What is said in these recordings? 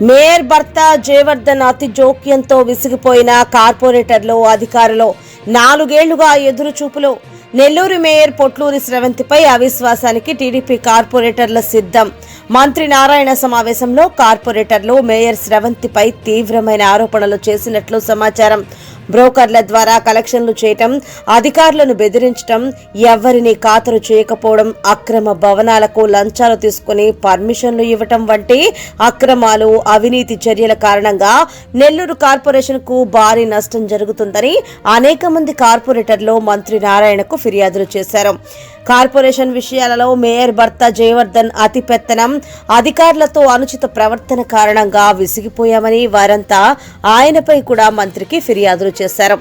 Mayor భర్త జయవర్ధన్ అతి జోక్యంతో విసిగిపోయిన కార్పొరేటర్లు అధికారులు నాలుగేళ్ళుగా ఎదురు చూపులు నెల్లూరు మేయర్ పొట్లూరి స్రవంతిపై అవిశ్వాసానికి టీడీపీ కార్పొరేటర్ల సిద్ధం. మంత్రి నారాయణ సమావేశంలో కార్పొరేటర్లు మేయర్ స్రవంతిపై తీవ్రమైన ఆరోపణలు చేసినట్లు సమాచారం. బ్రోకర్ల ద్వారా కలెక్షన్లు చేయటం అధికారులను బెదిరించటం ఎవరిని ఖాతరు చేయకపోవడం అక్రమ భవనాలకు లంచాలు తీసుకుని పర్మిషన్లు ఇవ్వటం వంటి అక్రమాలు అవినీతి చర్యల కారణంగా నెల్లూరు కార్పొరేషన్కు భారీ నష్టం జరుగుతుందని అనేక మంది కార్పొరేటర్లు మంత్రి నారాయణకు ఫిర్యాదులు చేశారు. కార్పొరేషన్ విషయాలలో మేయర్ భర్త జయవర్ధన్ అతి పెత్తనం అధికారులతో అనుచిత ప్రవర్తన కారణంగా విసిగిపోయామని వారంతా ఆయనపై కూడా మంత్రికి ఫిర్యాదులు చేశారు.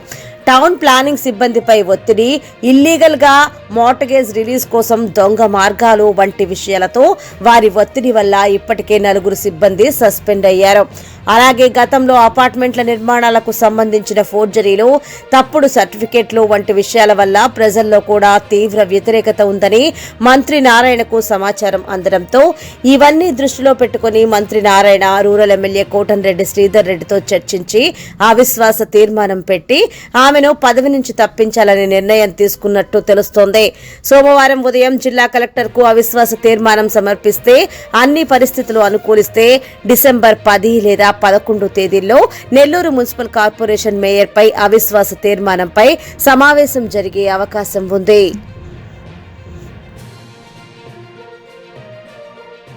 టౌన్ ప్లానింగ్ సిబ్బందిపై ఒత్తిడి ఇల్లీగల్గా మోటగేజ్ రిలీజ్ కోసం దొంగ మార్గాలు వంటి విషయాలతో వారి ఒత్తిడి వల్ల ఇప్పటికే నలుగురు సిబ్బంది సస్పెండ్ అయ్యారు. అలాగే గతంలో అపార్ట్మెంట్ల నిర్మాణాలకు సంబంధించిన ఫోర్జరీలు తప్పుడు సర్టిఫికెట్లు వంటి విషయాల వల్ల ప్రజల్లో కూడా తీవ్ర వ్యతిరేకత ఉందని మంత్రి నారాయణకు సమాచారం అందడంతో ఇవన్నీ దృష్టిలో పెట్టుకుని మంత్రి Narayana rural MLA cotton Reddy Sridhar రెడ్డితో చర్చించి అవిశ్వాస తీర్మానం పెట్టి ఆమెను పదవి నుంచి తప్పించాలని నిర్ణయం తీసుకున్నట్టు తెలుస్తోంది. సోమవారం ఉదయం జిల్లా కలెక్టర్కు అవిశ్వాస తీర్మానం సమర్పిస్తే అన్ని పరిస్థితులు అనుకూలిస్తే డిసెంబర్ పది లేదా పదకొండు తేదీల్లో నెల్లూరు మున్సిపల్ కార్పొరేషన్ మేయర్పై అవిశ్వాస తీర్మానంపై సమావేశం జరిగే అవకాశం ఉంది.